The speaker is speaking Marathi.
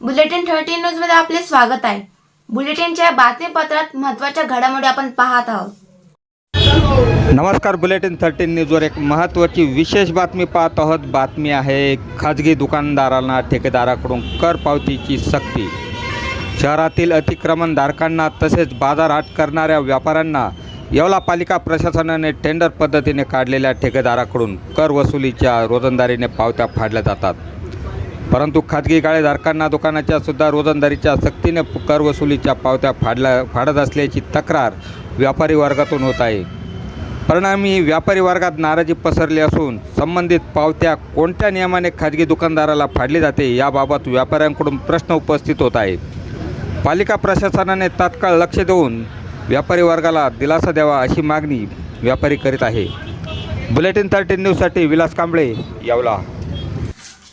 बुलेटिन थर्टी न्यूजमध्ये आपले स्वागत आहे. बुलेटिनच्या बातमीपत्रात महत्त्वाच्या घडामोडी आपण पाहत आहोत. नमस्कार बुलेटिन थर्टीन न्यूजवर एक महत्त्वाची विशेष बातमी पाहत आहोत. बातमी आहे खाजगी दुकानदारांना ठेकेदाराकडून कर पावतीची सक्ती. शहरातील अतिक्रमणधारकांना तसेच बाजार बाजारहाट करणाऱ्या व्यापाऱ्यांना येवला पालिका प्रशासनाने टेंडर पद्धतीने काढलेल्या ठेकेदाराकडून कर वसुलीच्या रोजंदारीने पावत्या फाडल्या जातात. परंतु खाजगी गाळेधारकांना दुकानाच्या सुद्धा रोजंदारीच्या सक्तीने कर वसुलीच्या पावत्या फाडल्या फाडत असल्याची तक्रार व्यापारी वर्गातून होत आहे. परिणामी व्यापारी वर्गात नाराजी पसरली असून संबंधित पावत्या कोणत्या नियमाने खाजगी दुकानदाराला फाडली जाते याबाबत व्यापाऱ्यांकडून प्रश्न उपस्थित होत आहे पालिका प्रशासनाने तात्काळ लक्ष देऊन व्यापारी वर्गाला दिलासा द्यावा अशी मागणी व्यापारी करीत आहे. बुलेटिन थर्टीन न्यूजसाठी विलास कांबळे यावला.